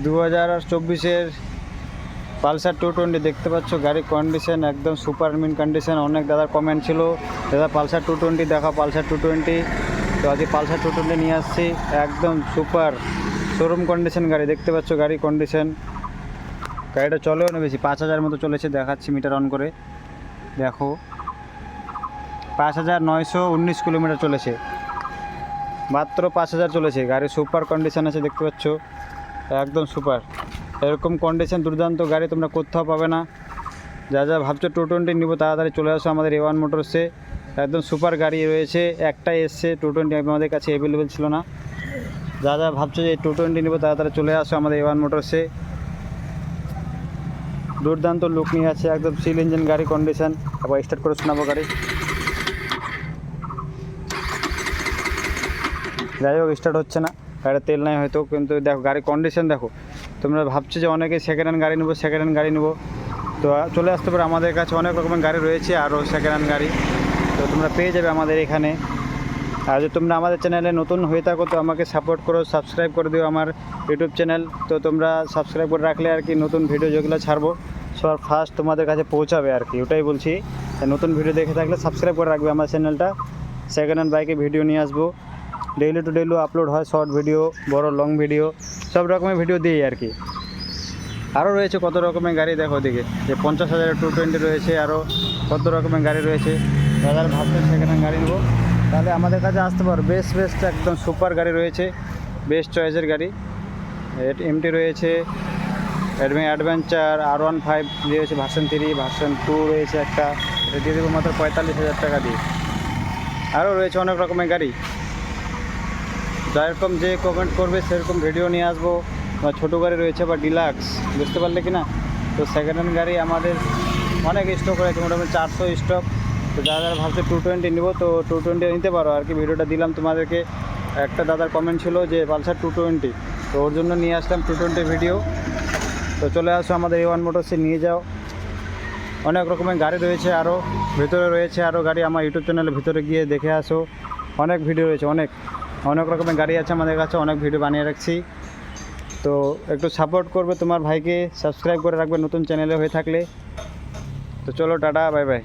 দু হাজার চব্বিশের পালসার টু টোয়েন্টি দেখতে পাচ্ছ, গাড়ির কন্ডিশন একদম সুপার মিন কন্ডিশন অনেক দাদার কমেন্ট ছিল, দাদা, পালসার টু টোয়েন্টি দেখা, পালসার টু টোয়েন্টি। তো আজকে পালসার টু টোয়েন্টি নিয়ে আসছি, একদম সুপার শোরুম কন্ডিশন গাড়ি, দেখতে পাচ্ছ গাড়ির কন্ডিশন গাড়িটা চলেও না বেশি, পাঁচ হাজার মতো চলেছে, দেখাচ্ছি মিটার অন করে। দেখো, পাঁচ হাজার নয়শো উনিশ কিলোমিটার চলেছে। মাত্র পাঁচ হাজার চলেছে গাড়ি সুপার কন্ডিশন আছে, দেখতে পাচ্ছ। একদম সুপার। এরকম কন্ডিশন দুর্দান্ত গাড়ি তোমরা কোথাও পাবে না। যা যা ভাবছ টু টোয়েন্টি নিবো, তাড়াতাড়ি চলে আসো আমাদের এ ওয়ান মোটরসে একদম সুপার গাড়ি রয়েছে, একটাই এসছে টু টোয়েন্টি আমাদের কাছে অ্যাভেলেবেল ছিল না। যা যা ভাবছ যে টু টোয়েন্টি নিবো, তাড়াতাড়ি চলে আসো আমাদের এ ওয়ান মোটরসে দুর্দান্ত লুক নিয়ে আছে, একদম সিল ইঞ্জিন গাড়ি কন্ডিশন আবার স্টার্ট করে শোনাবো গাড়ি। যাই হোক স্টার্ট হচ্ছে না। গাড়ির তেল নাই হয়তো, কিন্তু দেখো, গাড়ির কন্ডিশন দেখো। তোমরা ভাবছ যে অনেকে সেকেন্ড হ্যান্ড গাড়ি নেব সেকেন্ড হ্যান্ড গাড়ি নেব। তো চলে আসতে পারে, আমাদের কাছে অনেক রকমের গাড়ি রয়েছে আরও সেকেন্ড হ্যান্ড গাড়ি। তো তোমরা পেয়ে যাবে আমাদের এখানে। আর যদি তোমরা আমাদের চ্যানেলে নতুন হয়ে থাকো, তো আমাকে সাপোর্ট করো সাবস্ক্রাইব করে দিও আমার ইউটিউব চ্যানেল তো তোমরা সাবস্ক্রাইব করে রাখলে আর কি নতুন ভিডিও যেগুলো ছাড়বো, সবার ফার্স্ট তোমাদের কাছে পৌঁছাবে আর কি। ওটাই বলছি। নতুন ভিডিও দেখে থাকলে সাবস্ক্রাইব করে রাখবে আমার চ্যানেলটা সেকেন্ড হ্যান্ড বাইকে ভিডিও নিয়ে আসব। ডেইলি টু ডেইলি আপলোড হয় শর্ট ভিডিও বড় লং ভিডিও সব রকমের ভিডিও দিই আর কি। আরও রয়েছে কত রকমের গাড়ি দেখো ওদিকে। যে পঞ্চাশ হাজারের টু টোয়েন্টি রয়েছে আরও কত রকমের গাড়ি রয়েছে। দাদার ভাবছেন সেখানে গাড়ি নেব। তাহলে আমাদের কাছে আসতে পারো। বেস্ট বেস্ট একদম সুপার গাড়ি রয়েছে। বেস্ট চয়েসের গাড়ি। এমটি রয়েছে। অ্যাডভে অ্যাডভেঞ্চার আর ওয়ান ফাইভ রয়েছে ভার্সন থ্রি ভার্সন টু রয়েছে একটা। দিয়ে দেবো মাত্র পঁয়তাল্লিশ হাজার টাকা দিয়ে। আরও রয়েছে অনেক রকমের গাড়ি। যেরকম যে কমেন্ট করবে, সেরকম ভিডিও নিয়ে আসব। বা ছোটো গাড়ি রয়েছে বা ডিলাক্স বুঝতে পারলে কি না? তো সেকেন্ড হ্যান্ড গাড়ি আমাদের অনেক স্টক রয়েছে, মোটামুটি চারশো স্টক তো যারা যারা ভাবছে টু টোয়েন্টি নেব, তো টু টোয়েন্টি নিতে পারো। আর কি ভিডিওটা দিলাম তোমাদেরকে, একটা দাদার কমেন্ট ছিল যে, পালসার টু টোয়েন্টি তো ওর জন্য নিয়ে আসলাম টু টোয়েন্টি ভিডিও তো চলে আসো আমাদের এ ওয়ান মোটরসে নিয়ে যাও। অনেক রকমের গাড়ি রয়েছে আরও ভিতরে রয়েছে আরও গাড়ি। আমার ইউটিউব চ্যানেলের ভিতরে গিয়ে দেখে আসো। অনেক ভিডিও রয়েছে, অনেক। অনেক রকমের গাড়ি আছে আমাদের কাছে, অনেক ভিডিও বানিয়ে রাখছি। তো একটু সাপোর্ট করবে তোমার ভাইকে সাবস্ক্রাইব করে রাখবে নতুন চ্যানেলে হয়ে থাকলে। তো চলো, টাটা বাই বাই